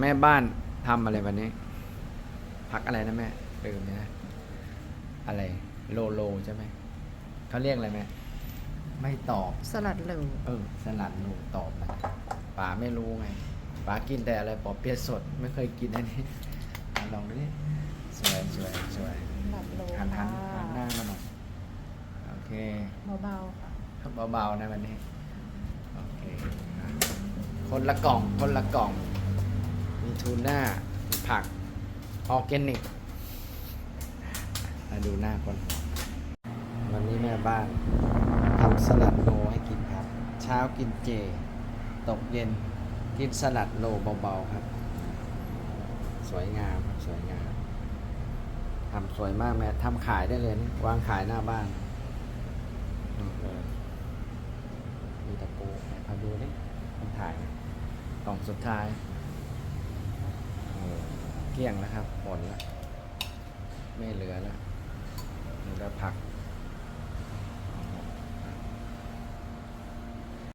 แม่บ้านทำอะไรวันนี้ พักอะไรนะแม่ลืมนะอะไรโลโลใช่ไหมเขาเรียกอะไรแม่ไม่ตอบ สลัดเหลวเออสลัดหนูตอบนะป๋าไม่รู้ไงป๋ากินแต่อะไรปอเปี๊ยะสดไม่เคยกินอันนี้อะลองดูดิสวยสวยสวยสลัดเหลวหันหัค่ะนหันหน้ามาหน่อยโอเค เบาๆค่ะเบาๆนะวันนี้ โอเคอะคนละกล่อง คนละกล่อง มีทูน่ามีผัก ออร์แกนิกมาดูหน้าคนวันนี้แม่บ้านทำสลัดโลให้กินครับ เช้ากินเจ ตกเย็นกินสลัดโลเบาๆครับ สวยงามสวยงามทำสวยมากแม่ทำขายได้เลยนะวางขายหน้าบ้านมีตะปูไหนพาดูนี่คนถ่ายกล่องสุดท้าย เกลี้ยงแล้วครับหมดแล้ว ไม่เหลือแล้วเหลือผัก